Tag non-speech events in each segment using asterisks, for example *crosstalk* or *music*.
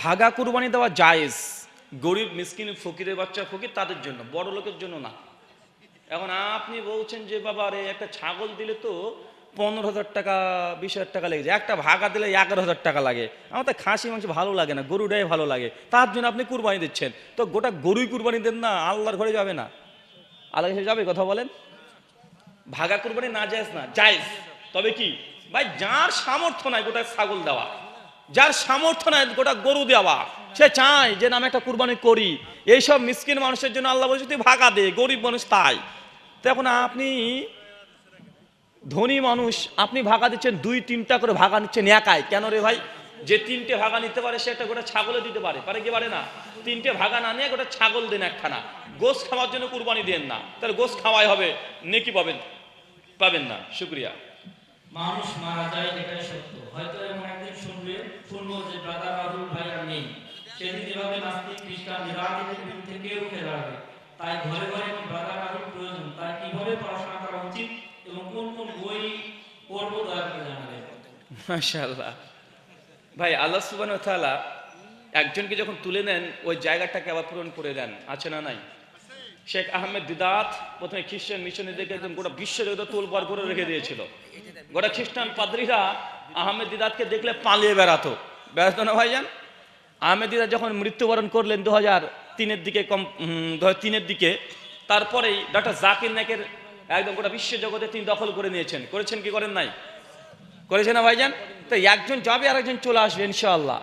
ভাগা কুরবানি দেওয়া জায়েজ। গরিব, মিসকিন, ফকিরের বাচ্চা, ফকির তাদের জন্য, বড় লোকের জন্য না। এখন আপনি বলছেন যে, বাবা রে, একটা ছাগল দিলে তো পনেরো হাজার টাকা, বিশ হাজার টাকা লেগে যায়। একটা ভাগা দিলে এগারো হাজার টাকা লাগে। আমার তো খাসি, মাংস ভালো লাগে না, গরুটাই ভালো লাগে। তার জন্য আপনি কুরবানি দিচ্ছেন। তো গোটা গরুই কুরবানি দেন না, আল্লাহর ঘরে যাবে না। আল্লাহ কাছে যাবে, কথা বলেন। ভাগা কুরবানি না যায়জ না, জায়েজ। তবে কি? ভাই, যার সামর্থ্য নাই গোটা ছাগল দেওয়া। যার সামর্থ্য নাই, গোটা গরু দেওয়া। সে চায় যে নামে একটা কুরবানি করি। এইসব মিসকিন মানুষের জন্য আল্লাহ বলছে, তুই ভাগা দে, গরিব মানুষ তাই। তো এখন আপনি ধনী মানুষ, আপনি ভাগা দিচ্ছেন, দুই তিনটা করে ভাগা নিচ্ছেন একাই। কেন রে ভাই? যে তিনটে ভাগা নিতে পারে, সে একটা গোটা ছাগলে দিতে পারে। পারে কি পারে না? তিনটে ভাগা না নিয়ে গোটা ছাগল দেন একখানা। গোস খাওয়ার জন্য কুরবানি দেন না। তাহলে গোস খাওয়াই হবে, নেকি পাবেন? পাবেন না। শুক্রিয়া। মানুষ মারা যায় এটাই সত্য। হয়তো এমন একদিন শুনবে, শুনব যে ব্রাদার রাহুল ভাই আর নেই। সেদিন এভাবে নাস্তিক, খ্রিস্টান রাজনীতির বিরুদ্ধে কেউ উঠে দাঁড়াবে তাই ঘরে ঘরে একটি ব্রাদার রাহুল প্রয়োজন। তাই কীভাবে পড়াশোনা করা উচিত এবং কোন কোন বই পড়ব দয়া করে জানাবেন। মাশাআল্লাহ। ভাই, আল্লাহ তাআলা একজনকে যখন তুলে নেন, ওই জায়গাটাকে আবার পূরণ করে দেন। আছে না নাই? শেখ আহমেদ দিদাত প্রথমে খ্রিস্টান মিশনারিদেরকে একদম গোটা বিশ্ব জগতে তোলবার করে রেখে দিয়েছিল। গোটা খ্রিস্টান পাদ্রীরা আহমেদ দিদাতকে দেখলে পালিয়ে বেড়াতো। বেড়াতো না ভাইজান? আহমেদ দিদাত যখন মৃত্যুবরণ করলেন দু হাজার তিনের দিকে কম দু তিনের দিকে, তারপরেই ডক্টর জাকির নাকের একদম গোটা বিশ্ব জগতে তিনি দখল করে নিয়েছেন। করেছেন কি করেন নাই? করেছেন না ভাইজান? তো একজন যাবে আর একজন চলে আসবে ইনশাআল্লাহ।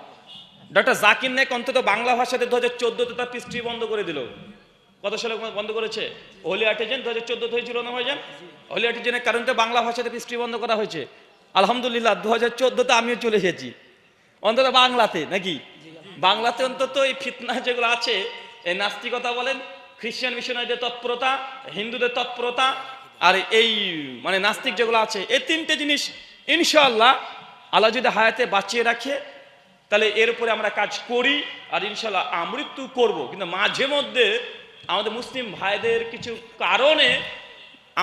ডক্টর জাকির নাইক অন্তত বাংলা ভাষাতে দু হাজার চোদ্দোতে তার পৃষ্টি বন্ধ করে দিল। কত সালে বন্ধ করেছে? হোলি আর্টিজেন দু হাজার চোদ্দোতে হয়েছিল না ভাইজান হোলি আর্টিজেনের কারণে বাংলা ভাষাতে পৃষ্টি বন্ধ করা হয়েছে। আলহামদুলিল্লাহ দু হাজার চোদ্দোতে আমিও চলে এসেছি। অন্তত বাংলাতে, নাকি? বাংলাতে অন্তত এই ফিতনা যেগুলো আছে, এই নাস্তিকতা বলেন, খ্রিস্টান মিশনারিদের তৎপরতা, হিন্দুদের তৎপরতা, আর এই মানে নাস্তিক যেগুলো আছে, এই তিনটে জিনিস, ইনশাআল্লাহ, আল্লাহ যদি হায়াতে বাঁচিয়ে রাখে, তাহলে এর উপরে আমরা কাজ করি, আর ইনশাল্লাহ আমৃত্যু করব। কিন্তু মাঝে মধ্যে আমাদের মুসলিম ভাইদের কিছু কারণে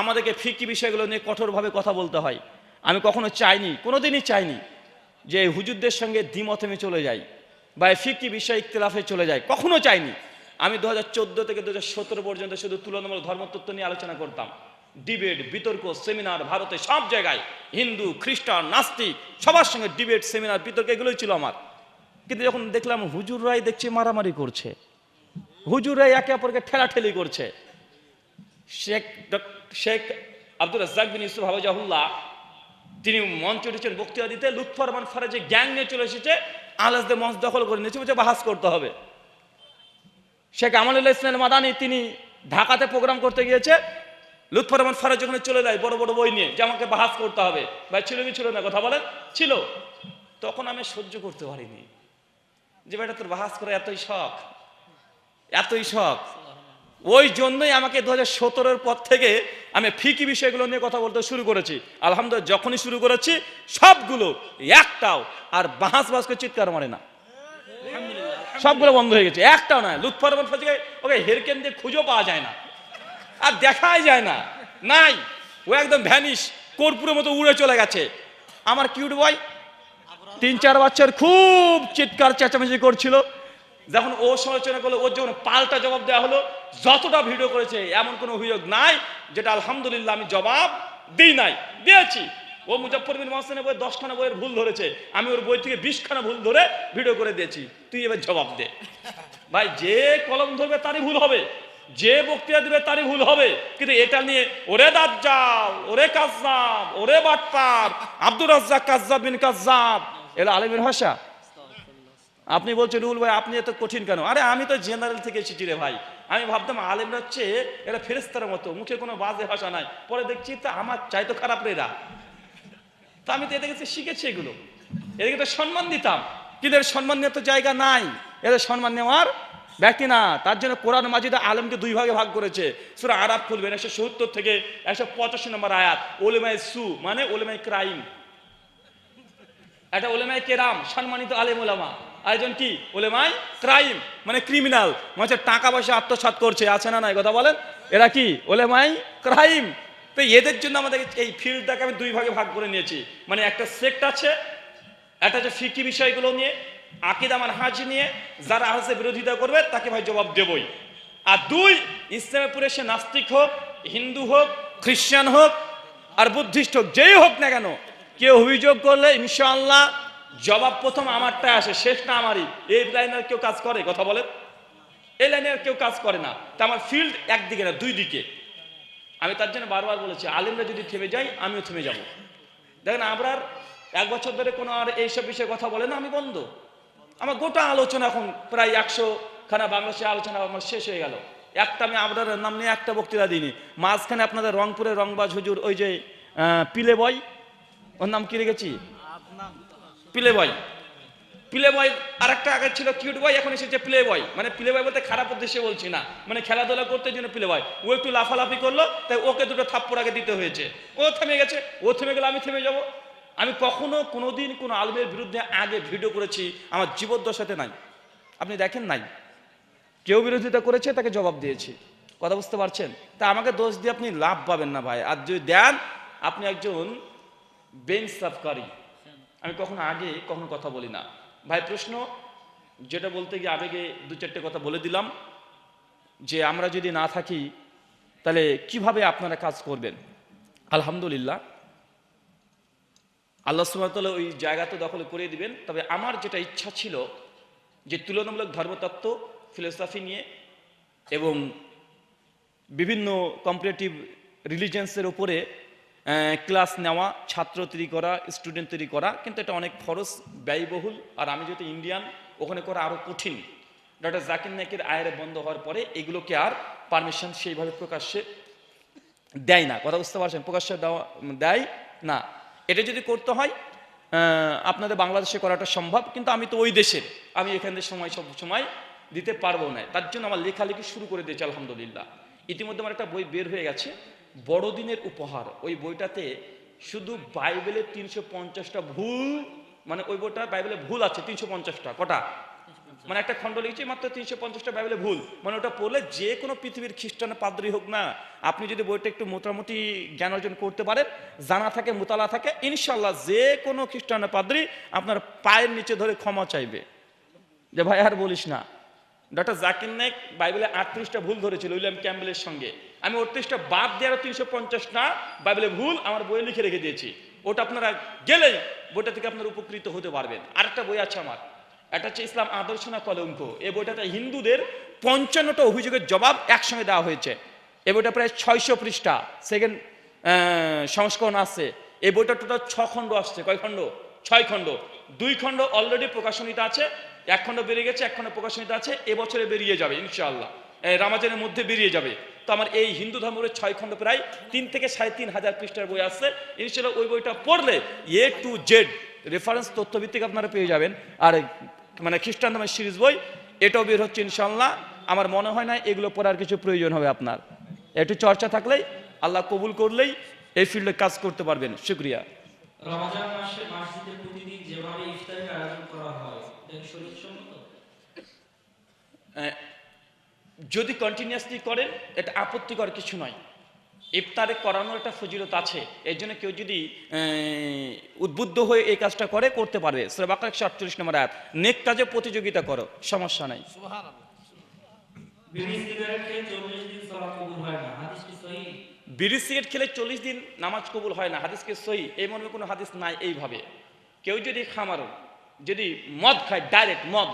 আমাদেরকে ফিকি বিষয়গুলো নিয়ে কঠোরভাবে কথা বলতে হয়। আমি কখনো চাইনি, কোনোদিনই চাইনি যে হুজুরদের সঙ্গে দ্বিমত আমি চলে যাই বা ফিকি বিষয় ইখতলাফে চলে যাই, কখনো চাইনি। আমি দু হাজার চোদ্দ থেকে দু হাজার সতেরো পর্যন্ত শুধু তুলনামূলক ধর্মতত্ত্ব নিয়ে আলোচনা করতাম। ডিবেট, বিতর্ক, সেমিনার, ভারতে সব জায়গায়, হিন্দু, খ্রিস্টান, নাস্তিক, সবার সঙ্গে ডিবেট, সেমিনার, বিতর্ক, এগুলোই ছিল আমার। কিন্তু যখন দেখলাম হুজুররাই দেখছি মারামারি করছে হুজুররাই একে অপরকে ঠেলাঠেলি করছে। শেখ শেখ আব্দুল রাজ্জাক বিন ইউসুফ হাবাজাহুল্লাহ তিনি মঞ্চ উঠেছেন বক্তৃতা দিতে, লুৎফর মান ফারাজে গ্যাং নিয়ে চলে এসেছে আলাসদের মঞ্চ দখল করে নিয়েছে, বলছে বাহাস করতে হবে। শেখ আমানুল্লাহ ইসলাম মাদানি, তিনি ঢাকাতে প্রোগ্রাম করতে গিয়েছে, লুৎফর রহমান ফারাজ যখন চলে যায়, বড় বড় বই নিয়ে, যে আমাকে বাহাস করতে হবে। ভাই, ছিল কি ছিল না, কথা বলেন? ছিল। তখন আমি সহ্য করতে পারিনি। যে বেটা তোর বাহাস করে এতই শখ। এতই শখ ওই জন্যই আমাকে দু হাজার পর থেকে আমি ফিকি বিষয়গুলো নিয়ে কথা বলতে শুরু করেছি। আলহামদুলিল্লাহ, যখনই শুরু করেছি, সবগুলো একটাও। আর বাস করে চিৎকার মারে না। সবগুলো বন্ধ হয়ে গেছে। একটাও না। লুৎফর ফাজিকে ওকে হেরকেন দিয়ে খুঁজেও পাওয়া যায় না। আর দেখাই যায় না। নাই। ও একদম ভ্যানিশ। কর্পূরের মতো উড়ে চলে গেছে। আমার কিউট বয়, তিন চার বাচ্চার খুব চিৎকার, চেঁচামেচি করছিল। যখন ও সমালোচনা করল, ওর যখন পাল্টা জবাব দেওয়া হলো, যতটা ভিডিও করেছে, এমন কোনো অভিযোগ নাই, যেটা আলহামদুলিল্লাহ আমি জবাব দিই নাই। দিয়েছি। ও মুজফর বিন বই দশখানা বইয়ের ভুল ধরেছে। আমি ওর বই থেকে বিশখানা ভুল ধরে ভিডিও করে দিয়েছি। তুই এবার জবাব দে। ভাই, যে কলম ধরবে তারই ভুল হবে। যে বক্তৃতা দিবে তারই ভুল হবে। কিন্তু এটা নিয়ে, ওরে দাজ্জাল, ওরে কাজ্জাব, ওরে বাটপার আব্দুর রাজ্জাক কাজ্জাব বিন কাজ্জাব এলা আলমের ভাষা। আপনি বলছেন রুল ভাই, আপনি এত কঠিন কেন? আরে, আমি তো জেনারেল থেকে এসেছি রে ভাই। আমি ভাবতাম, আলেমরা হচ্ছে এরা ফেরেস্তার মতো, মুখে কোনো বাজে ভাষা নাই। পরে দেখছি, তা আমার চাই তো খারাপ রে এরা। তা আমি তো এদের কাছে শিখেছি এগুলো। এদেরকে তো সম্মান দিতাম। কিন্তু এর সম্মান নেওয়ার তো জায়গা নাই। এদের সম্মান নেওয়ার ব্যক্তি না। তার জন্য কোরআন মাজিদে আলমকে দুই ভাগে ভাগ করেছে। সুরা আরব খুলবেন, একশো সত্তর থেকে একশো পঁচাশি নম্বর আয়াত। ওলেমাই সু মানে ওলেমাই ক্রাইম। একটা ওলেমাই কেরাম, সম্মানিত আলেম ওলামা আরেকজন কি? ওলেমাই ক্রাইম মানে ক্রিমিনাল। মানে টাকা পয়সা আত্মসাৎ করছে। আছে না নাই? কথা বলেন। এরা কি? ওলেমাই ক্রাইম। তো এদের জন্য আমাদের এই ফিল্ডটাকে আমি দুই ভাগে ভাগ করে নিয়েছি। মানে একটা সেক্ট আছে, একটা হচ্ছে ফিকি বিষয়গুলো নিয়ে, আকিদ আমার হাজি নিয়ে, যারা আহসে বিরোধিতা করবে, তাকে ভাই জবাব দেবই। আর দুই ইসলামের পুরে সে নাস্তিক হোক, হিন্দু হোক খ্রিস্টান হোক, আর বুদ্ধিস্ট হোক, যেই হোক না কেন, কেউ অভিযোগ করলে ইনশাআল্লাহ জবাব প্রথম আমারটা আসে শেষটা আমারই। এই লাইনের কেউ কাজ করে? কথা বলেন। এই লাইনে আর কেউ কাজ করে না। তা আমার ফিল্ড একদিকে না, দুই দিকে। আমি তার জন্য বারবার বলেছি, আলিমরা যদি থেমে যাই আমিও থেমে যাব। দেখেন আবরার এক বছর ধরে কোনো আর এইসব বিষয়ে কথা বলে না, আমি বন্ধ। আমার গোটা আলোচনা এখন প্রায় একশো খানা বাংলাদেশে আলোচনা আমার শেষ হয়ে গেল। একটা আমি আবরারের নাম নিয়ে একটা বক্তৃতা দিইনি। মাঝখানে আপনাদের রংপুরের রংবাজ হুজুর, ওই যে পিলে বয় ওর নাম কি রেখেছি? পিলে বয় প্লে বয় আর একটা আগে ছিল কিউট বয় এখন এসেছে প্লে বয় মানে প্লে বয় বলতে খারাপ উদ্দেশ্যে বলছি না। মানে খেলাধুলা করতে জন্য প্লে বয় ও একটু লাফালাফি করল, তাই ওকে দুটো থাপ্পড় আগে দিতে হয়েছে। ও থেমে গেছে, ও থেমে গেলে আমি থেমে যাব। আমি কখনো কোনোদিন কোনো আলমের বিরুদ্ধে আগে ভিডিও করেছি, আমার জীবদ্দশাতে নাই। আপনি দেখেন নাই? কেউ বিরোধিতা করেছে, তাকে জবাব দিয়েছি। কথা বুঝতে পারছেন? তা আমাকে দোষ দিয়ে আপনি লাভ পাবেন না ভাই। আর যদি দেন, আপনি একজন বেঞ্চ সাফকারী। আমি কখনো আগে কখনো কথা বলি না। ভাই, প্রশ্ন, যেটা বলতে গিয়ে আবেগে দু চারটে কথা বলে দিলাম, যে আমরা যদি না থাকি, তাহলে কীভাবে আপনারা কাজ করবেন? আলহামদুলিল্লাহ। আল্লাহ সুবাহতাল্লাহ ওই জায়গা তো দখল করে দিবেন। তবে আমার যেটা ইচ্ছা ছিল, যে তুলনামূলক ধর্মতত্ত্ব ফিলোসফি নিয়ে এবং বিভিন্ন কম্পারেটিভ রিলিজিয়ান্সের উপরে ক্লাস নেওয়া, ছাত্র তৈরি করা স্টুডেন্ট তৈরি করা, কিন্তু এটা অনেক খরচ, ব্যয়বহুল। আর আমি যেহেতু ইন্ডিয়ান ওখানে করা আরও কঠিন। ডক্টর জাকির নাইকের আয়ের বন্ধ হওয়ার পরে এগুলোকে আর পারমিশন সেইভাবে প্রকাশ্যে দেয় না। কথা বুঝতে পারছেন? প্রকাশ্যে দেওয়া, দেয় না। এটা যদি করতে হয় আপনাদের বাংলাদেশে করাটা সম্ভব, কিন্তু আমি তো ওই দেশের। আমি এখানে সময়, সব সময় দিতে পারব না। তার জন্য আমার লেখালেখি শুরু করে দিয়েছি, আলহামদুলিল্লাহ। ইতিমধ্যে আমার একটা বই বের হয়ে গেছে। বড়দিনের উপহার। ওই বইটাতে শুধু বাইবেলের তিনশো পঞ্চাশটা ভুল মানে ওই বইটা বাইবেলে ভুল আছে তিনশো পঞ্চাশটা কটা? মানে একটা খণ্ড লিখেছি মাত্র তিনশো পঞ্চাশটা বাইবেলে ভুল। মানে ওটা পড়লে যে কোনো পৃথিবীর খ্রিস্টান পাদ্রী হোক না আপনি যদি বইটা একটু মোটামুটি জ্ঞান অর্জন করতে পারেন জানা থাকে মোতালা থাকে ইনশাল্লাহ যে কোনো খ্রিস্টান পাদ্রী আপনার পায়ের নিচে ধরে ক্ষমা চাইবে। যে ভাই আর বলিস না। ডক্টর জাকির নাইক বাইবেলে আটত্রিশটা ভুল ধরেছিল, উইলিয়াম ক্যাম্বেলের সঙ্গে। আমি অটত্রিশটা বাদ দিয়ে আরও তিনশো পঞ্চাশটা বাইবেলে ভুল আমার বইয়ে লিখে রেখে দিয়েছি। ওটা আপনারা গেলেই বইটা থেকে আপনারা উপকৃত হতে পারবেন। আরেকটা বই আছে আমার। একটা হচ্ছে ইসলাম আদর্শনা কলঙ্ক। এই বইটাতে হিন্দুদের পঞ্চান্নটা অভিযোগের জবাব একসঙ্গে দেওয়া হয়েছে। এই বইটা প্রায় ছয়শো পৃষ্ঠা। সেকেন্ড সংস্করণ আছে। এই বইটা টোটাল ছ খণ্ড আসছে। কয় খণ্ড? ছয় খণ্ড। দুই খণ্ড অলরেডি প্রকাশনীতে আছে। এক খণ্ড বেরিয়ে গেছে, এক খণ্ড প্রকাশনীতে আছে, এবছরে বেরিয়ে যাবে, ইনশাআল্লাহ। রামাজানের মধ্যে বেরিয়ে যাবে। তো আমার এই হিন্দু ধর্মের ছয় খণ্ড প্রায় তিন থেকে সাড়ে তিন হাজার পৃষ্ঠার বই আছে। ইনশাল্লাহ ওই বইটা পড়লে এ টু জেড রেফারেন্স তথ্যভিত্তিক আপনারা পেয়ে যাবেন। আর মানে খ্রিস্টান ধর্মের সিরিজ বই, এটাও বের হচ্ছে ইনশাল্লাহ আমার মনে হয় না এগুলো পড়ার কিছু প্রয়োজন হবে আপনার। একটু চর্চা থাকলেই, আল্লাহ কবুল করলেই এই ফিল্ডে কাজ করতে পারবেন। শুক্রিয়া। রমজান মাসে প্রতিদিন যেভাবে ইফতারের আয়োজন করা হয় আহ, যদি কন্টিনিউয়াসলি করেন এটা আপত্তিকর কিছু নয়। ইফতারে করানোর একটা ফজিলত আছে। এই জন্য কেউ যদি উদ্বুদ্ধ হয়ে এই কাজটা করে করতে পারবে। শ্রেবাকার একশো আটচল্লিশ নম্বর আয়াত নেক কাজে প্রতিযোগিতা করো সমস্যা নাই। বিড়ি সিগারেট হয় সহি? খেলে চল্লিশ দিন নামাজ কবুল হয় না হাদিসকে সই এই মর্মে কোনো হাদিস নাই এইভাবে। কেউ যদি খামারো যদি মদ খায় ডাইরেক্ট মদ,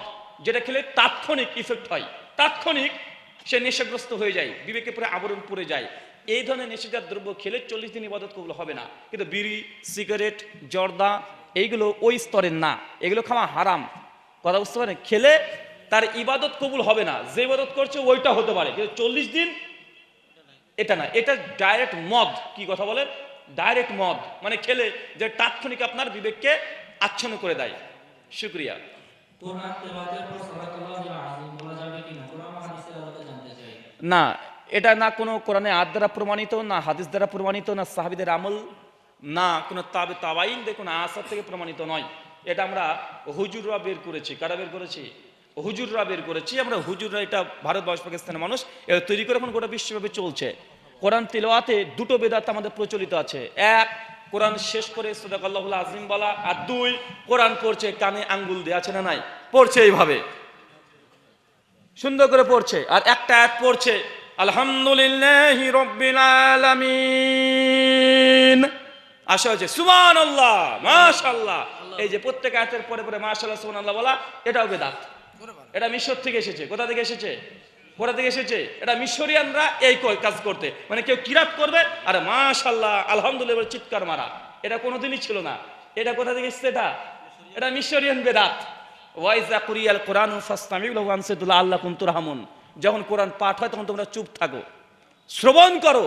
যেটা খেলে তাৎক্ষণিক ইফেক্ট হয়। তাৎক্ষণিক সে নেশাগ্রস্ত হয়ে যায়, বিবেকে পরে আবরণ পড়ে যায়। এই ধরনের নেশাজাত দ্রব্য খেলে চল্লিশ দিন ইবাদত কবুল হবে না। কিন্তু বিড়ি, সিগারেট, জর্দা, এইগুলো ওই স্তরের না। এগুলো খাওয়া হারাম। কথা বুঝতে পারেন? খেলে তার ইবাদত কবুল হবে না। যে ইবাদত করছে, ওইটা হতে পারে। কিন্তু চল্লিশ দিন এটা না। এটা ডাইরেক্ট মদ। কি কথা বলেন? ডাইরেক্ট মদ। মানে খেলে যে তাৎক্ষণিক আপনার বিবেককে আচ্ছন্ন করে দেয়। শুক্রিয়া। না এটা না কোনো কোরআনে আদ দ্বারা প্রমাণিত না হাদিস দ্বারা প্রমাণিত না সাহাবিদের আমল না কোনো তাবে তাবাইনদের কোনো আসার থেকে প্রমাণিত নয়। এটা আমরা হুজুররা বের করেছি। কারা বের করেছি? হুজুররা বের করেছি। আমরা হুজুররা এটা ভারতবর্ষ পাকিস্তানের মানুষ। এটা তৈরি করে এখন গোটা বিশ্বব্যাপী চলছে। কোরআন তেলোয়াতে দুটো বেদাত আমাদের প্রচলিত আছে। এক কোরআন শেষ করে সদাক আল্লাহুল আজিম বলা আর দুই কোরআন পড়ছে কানে আঙ্গুল দিয়ে আছে না নাই? পড়ছে এইভাবে। সুন্দর করে পড়ছে আর একটা আয়াত পড়ছে আলহামদুলিল্লাহ রব্বিল আলামিন। আশা হচ্ছে সুমান আল্লাহ মাশাল্লাহ এই যে প্রত্যেক আয়াতের পরে পরে মাশাল্লাহ সুমান আল্লাহ বলা এটাও বেদাত। এটা মিশর থেকে এসেছে। কোথা থেকে এসেছে? কোথা থেকে এসেছে? এটা মিশরিয়ানরা এই কাজ করতে। মানে কেউ কিরাত করবে, আর মাশাল্লাহ আলহামদুলিল্লাহ চিৎকার মারা। এটা কোনোদিনই ছিল না। এটা কোথা থেকে এসেছে এটা? এটা মিশরিয়ান বেদাত। ওয়াইজা কুরিয়াল কোরআন ফাস্তামিউ লাহু আনসাতুল্লাহ আল্লাকুম তুরহামুন যখন কোরআন পাঠ হয় তখন তোমরা চুপ থাকো। শ্রবণ করো।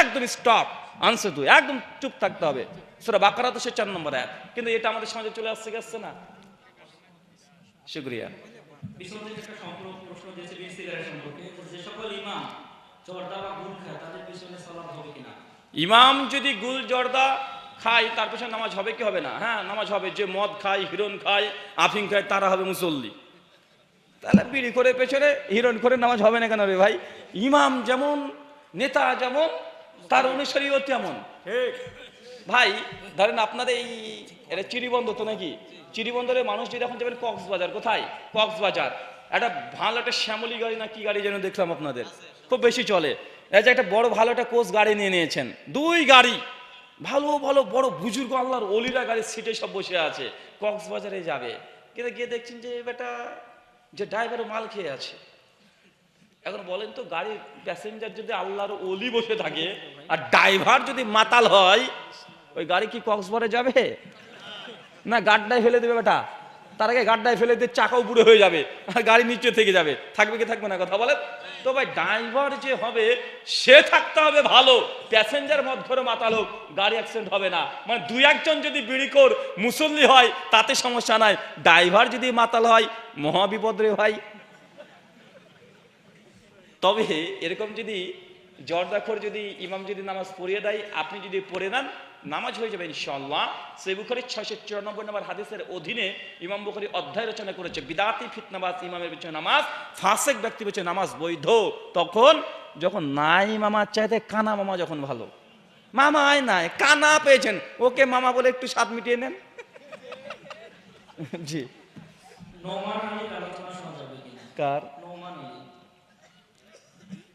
একদম স্টপ আনসাতু একদম চুপ থাকতে হবে। সূরা বাকারা তো সে চার নম্বর এক কিন্তু এটা আমাদের সমাজে চলে আসছে আসছে না? শুক্রিয়া। থেকে একটা সম্পর্ক প্রশ্ন দিয়েছে সম্পর্কে যে সকল ইমাম জর্দা বা গুল খায় তাদের পিছনে সালাত হবে কিনা? ইমাম যদি গুল জর্দা খায় তার পেছনে নামাজ হবে কি হবে না? হ্যাঁ নামাজ হবে। যে মদ খায় হিরণ খায় আফিং খায় তারা হবে মুসল্লি। তাহলে বিড়ি করে পেছনে হিরণ করে নামাজ হবে না কেন রে ভাই? ইমাম যেমন নেতা যেমন তার অনুসারীও তেমন। ভাই ধরেন আপনাদের এই এটা চিরিবন্ধ তো নাকি? চিরিবন্দরের মানুষ যদি এখন যাবেন কক্সবাজার কোথায়? কক্সবাজার। একটা ভালো একটা শ্যামলি গাড়ি না কি গাড়ি যেন দেখলাম আপনাদের? খুব বেশি চলে। এই যে একটা বড় ভালো একটা কোচ গাড়ি নিয়ে নিয়েছেন। দুই গাড়ি। ভালো ভালো বড় বুজুর্গ আল্লাহর অলিরা গাড়ির সিটে সব বসে আছে। কক্সবাজারে যাবে। কিন্তু গিয়ে দেখছেন যে বেটা যে ড্রাইভার মাল খেয়ে আছে। এখন বলেন তো গাড়ির প্যাসেঞ্জার যদি আল্লাহর অলি বসে থাকে আর ড্রাইভার যদি মাতাল হয় ওই গাড়ি কি কক্সবাজারে যাবে? না গাড্ডায় ফেলে দেবে বেটা। তার আগে গাড্ডায় ফেলে দিয়ে চাকাও পুরো হয়ে যাবে আর গাড়ি নিচে থেকে যাবে। থাকবে কি থাকবে না কথা বলেন? তো ভাই ড্রাইভার যে হবে, সে থাকতে হবে ভালো। প্যাসেঞ্জার মত ধরে মাতাল হোক, গাড়ি অ্যাক্সিডেন্ট হবে না। মানে দুই একজন যদি বিড়িকর মুসল্লি হয়, তাতে সমস্যা নাই। ড্রাইভার যদি মাতাল হয় মহাবিপদ রে ভাই। তবে এরকম যদি জর্দাখর যদি ইমাম যদি নামাজ পড়িয়ে দেয়, আপনি যদি পড়ে নেন নামাজ হয়ে যাবে ইনশাল্লাহ সেই বুখারি ছয়শো চুরানব্বই নম্বর হাদিসের অধীনে ইমাম বুখারি অধ্যায় রচনা করেছে বিদাতি ফিতনাবাজ ইমামের পিছনে নামাজ ফাসেক ব্যক্তি পিছনে নামাজ বৈধ। তখন যখন নাই মামার চাইতে কানা মামা যখন ভালো। মামা আয় নাই কানা পেয়েছেন। ওকে মামা বলে একটু স্বাদ মিটিয়ে নেন। *laughs* জি। কার?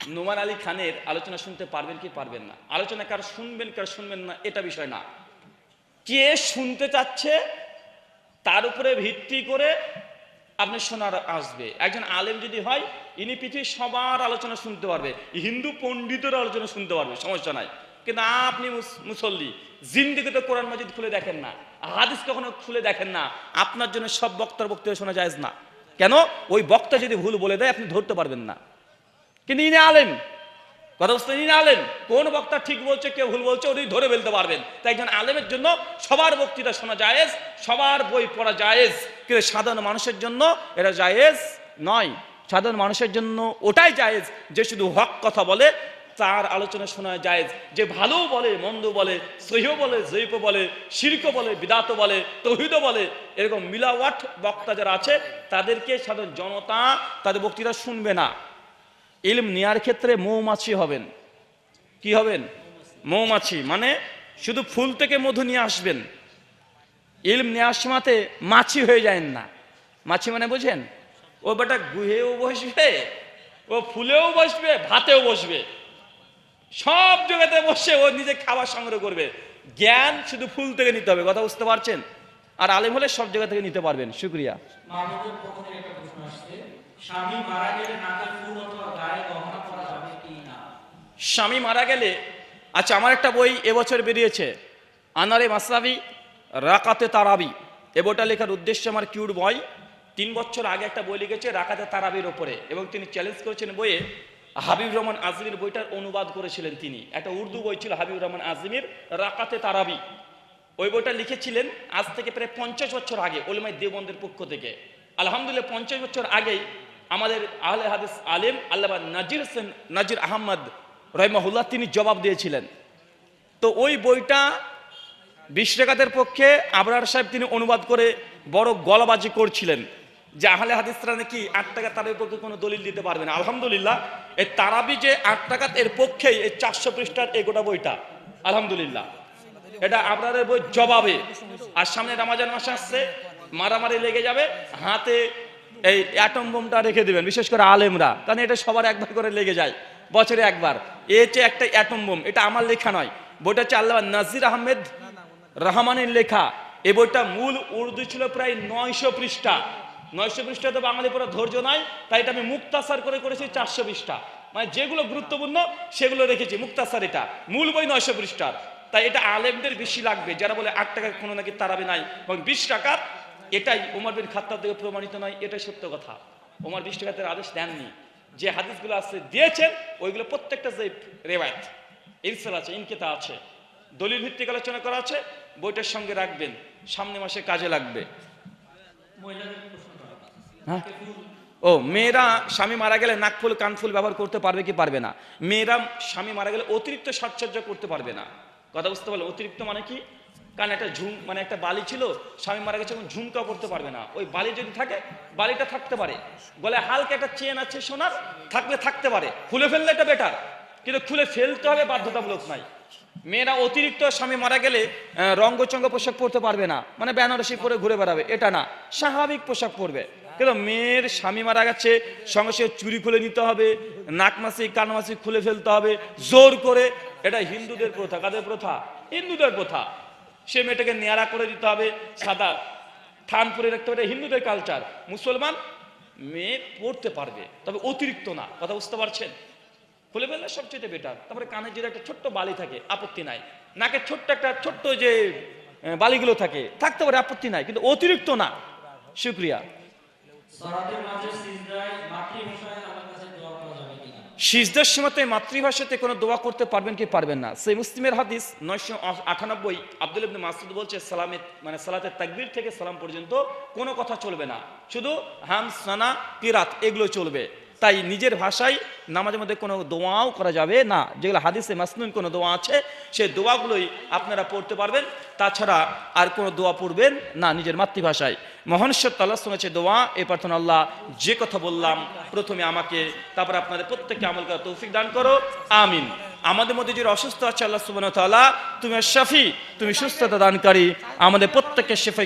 নোমান আলী খানের আলোচনা শুনতে পারবেন কি পারবেন না? আলোচনা কার শুনবেন কার শুনবেন না, এটা বিষয় না। কে শুনতে চাচ্ছে, তার উপরে ভিত্তি করে আপনি শোনার আসবে। একজন আলেম যদি হয়, ইনি পৃথিবীর সবার আলোচনা শুনতে পারবে। হিন্দু পণ্ডিতের আলোচনা শুনতে পারবে, সমস্যা নাই। কিন্তু আপনি মুস- মুসল্লি, জিন্দিগিতে কোরআন মজিদ খুলে দেখেন না, হাদিস কখনো খুলে দেখেন না, আপনার জন্য সব বক্তার বক্তব্য শোনা যায় না। কেন? ওই বক্তা যদি ভুল বলে দেয়, আপনি ধরতে পারবেন না। কিন্তু ইনি আলেম। কথা বুঝতে ইনি আলেম। কোন বক্তা ঠিক বলছে, কেউ ভুল বলছে, উনি ধরে ফেলতে পারবেন। তাই একজন আলেমের জন্য সবার বক্তৃতা শোনা জায়েজ, সবার বই পড়া জায়েজ। কিন্তু সাধারণ মানুষের জন্য এটা জায়েজ নয়। সাধারণ মানুষের জন্য ওটাই জায়েজ যে শুধু হক কথা বলে, তার আলোচনা শোনা জায়েজ। যে ভালো বলে, মন্দ বলে, সহিহ বলে জৈব বলে, শির্ক বলে, বিদাত বলে, তহিদ বলে, এরকম মিলাওয়াট বক্তা যারা আছে, তাদেরকে সাধারণ জনতা তাদের বক্তৃতা শুনবে না। ইলম নেয়ার ক্ষেত্রে মৌমাছি হবেন। কি হবেন? মৌমাছি। মানে শুধু ফুল থেকে মধু নিয়ে আসবেন। ইলম নেওয়ার সময়তে মাছি হয়ে যায় না। মাছি মানে বুঝেন? ও বেটা গুহেও বসবে, ও ফুলেও বসবে, ভাতেও বসবে। সব জায়গাতে বসে ও নিজে খাবার সংগ্রহ করবে। জ্ঞান শুধু ফুল থেকে নিতে হবে, কথা বুঝতে পারছেন? আর আলেম হলে সব জায়গা থেকে নিতে পারবেন, শুক্রিয়া মাহমুদের পক্ষ থেকে একটা প্রশ্ন আসছে স্বামী মারা গেলে ফুল অথবা গায়ে গহনা পরা যাবে কি না? স্বামী মারা গেলে আচ্ছা আমার একটা বই এবছর বেরিয়েছে, আনারে মাসাবি রাকাতে তারাবি। এ বইটা লেখার উদ্দেশ্য আমার কিউট বয় তিন বছর আগে একটা বই লিখেছে রাকাতে তারাবির ওপরে এবং তিনি চ্যালেঞ্জ করেছেন বইয়ে হাবিব রহমান আজমির বইটার অনুবাদ করেছিলেন তিনি। একটা উর্দু বই ছিল হাবিব রহমান আজমির রাকাতে তারাবি। ওই বইটা লিখেছিলেন আজ থেকে প্রায় পঞ্চাশ বছর আগে, ওলিমাই দেবন্দের পক্ষ থেকে। আলহামদুলিল্লাহ, পঞ্চাশ বছর আগেই আমাদের আহলে হাদিস আলেম আল্লাহ নাজির হোসেন নাজির আহমদ রহমাহুল্লাহ তিনি জবাব দিয়েছিলেন। তো ওই বইটা বিশ পক্ষে আবরার সাহেব তিনি অনুবাদ করে বড় গলাবাজি করছিলেন যে আহলে হাদিসরা নাকি আট টাকা তারাবির পক্ষে কোনো দলিল দিতে পারবে না। আলহামদুলিল্লাহ এই তারাবি যে আট টাকা এর পক্ষেই এই চারশো পৃষ্ঠার এই গোটা বইটা। আলহামদুলিল্লাহ। এটা আবরারের বই জবাবে। আর সামনে রামাজান মাসে আসছে, মারামারি লেগে যাবে, হাতে এই অ্যাটম বোমটা রেখে দিবেন, বিশেষ করে আলেমরা। কারণ এটা সবার একবার করে লেগে যায়, বছরে একবার। এ হচ্ছে একটা অ্যাটম বোম, এটা আমার লেখা নয়। বইটা হচ্ছে আল্লাহ নাজির আহমেদ রহমানের লেখা। এই বইটা মূল উর্দু ছিল প্রায় নয়শো পৃষ্ঠা। নয়শো পৃষ্ঠা তো বাঙালি পুরো ধৈর্য নাই, তাই এটা আমি মুক্তাসার করে করেছি চারশো পৃষ্ঠা। মানে যেগুলো গুরুত্বপূর্ণ, সেগুলো রেখেছি, মুক্তাসার এটা। মূল বই নয়শো পৃষ্ঠার। তাই এটা আলেমদের বেশি লাগবে, যারা বলে আট টাকার কোনো নাকি তারাবে নাই এবং বিশ টাকার এটাই উমর বিন খাত্তার থেকে প্রমাণিত নয়, এটাই সত্য কথা। ওমর বিশ টাকাতের আদেশ দেননি। যে হাদিসগুলো আছে, দিয়েছেন, ওইগুলো প্রত্যেকটা যে রেওয়ায়ত। ইরসাল আছে, ইনকেতা আছে। দলিল ভিত্তিক আলোচনা করা আছে, বইটার সঙ্গে রাখবেন। সামনে মাসে কাজে লাগবে। হ্যাঁ? ও, মেয়েরা স্বামী মারা গেলে নাকফুল কানফুল ব্যবহার করতে পারবে কি পারবে না? মেয়েরা স্বামী মারা গেলে অতিরিক্ত সাজসজ্জা করতে পারবে না। কথা বুঝতে পারলে? অতিরিক্ত মানে কি? কারণ একটা ঝুম মানে একটা বালি ছিল, স্বামী মারা গেছে, এখন ঝুমকা করতে পারবে না। ওই বালি যদি থাকে, বালিটা থাকতে পারে। গলে হালকা একটা চেন আছে সোনার, থাকলে থাকতে পারে। খুলে ফেললে এটা বেটার কিন্তু খুলে ফেলতে হবে বাধ্যতামূলক নাই। মেয়েরা অতিরিক্ত স্বামী মারা গেলে রঙ্গচঙ্গ পোশাক পরতে পারবে না। মানে বেনারসি পরে ঘুরে বেড়াবে, এটা না। স্বাভাবিক পোশাক পরবে। কিন্তু মেয়ের স্বামী মারা গেছে, সঙ্গে সঙ্গে চুরি খুলে নিতে হবে নাকমাসি কানমাসি খুলে ফেলতে হবে, জোর করে। এটা হিন্দুদের প্রথা। কাদের প্রথা? হিন্দুদের প্রথা। সে মেয়েটাকে নেয়ারা করে দিতে হবে সাদা। থান পরে রাখতে হবে হিন্দুদের কালচার মুসলমান মেয়ে পড়তে পারবে, তবে অতিরিক্ত না। কথা বুঝতে পারছেন? খুলে ফেললে সবচেয়ে বেটার তারপরে কানে যদি একটা ছোট্ট বালি থাকে, আপত্তি নাই। নাকের ছোট্ট একটা ছোট্ট যে বালিগুলো থাকে, থাকতে পারে আপত্তি নাই, কিন্তু অতিরিক্ত না। শুক্রিয়া। সিজদার সীমাতে মাতৃভাষাতে কোনো দোয়া করতে পারবেন কি পারবেন না? সেই মুসলিমের হাদিস নয়শো আটানব্বই আব্দুল ইবনে মাসুদ বলছে, সালামে মানে সালাতের তাকবির থেকে সালাম পর্যন্ত কোনো কথা চলবে না। শুধু হাম সানা, কিরাত এগুলো চলবে। তাই নিজের ভাষায় নামাজের মধ্যে কোনো দোয়াও করা যাবে না। যেগুলো হাদিসে মাসনুন কোনো দোয়া আছে, সেই দোয়াগুলোই আপনারা পড়তে পারবেন। তাছাড়া আর কোনো দোয়া পড়বেন না নিজের মাতৃভাষায়। মহানেশ্বর তাল্লাহ সঙ্গে দোয়া এই প্রার্থনা আল্লাহ যে কথা বললাম, প্রথমে আমাকে, তারপর আপনাদের প্রত্যেককে আমল করার তৌফিক দান করো। আমিন। আমাদের মধ্যে যে অসুস্থ আছে, আল্লাহ ওয়া তুমি শাফি তুমি সুস্থতা দানকারী। আমাদের প্রত্যেককে শেফাই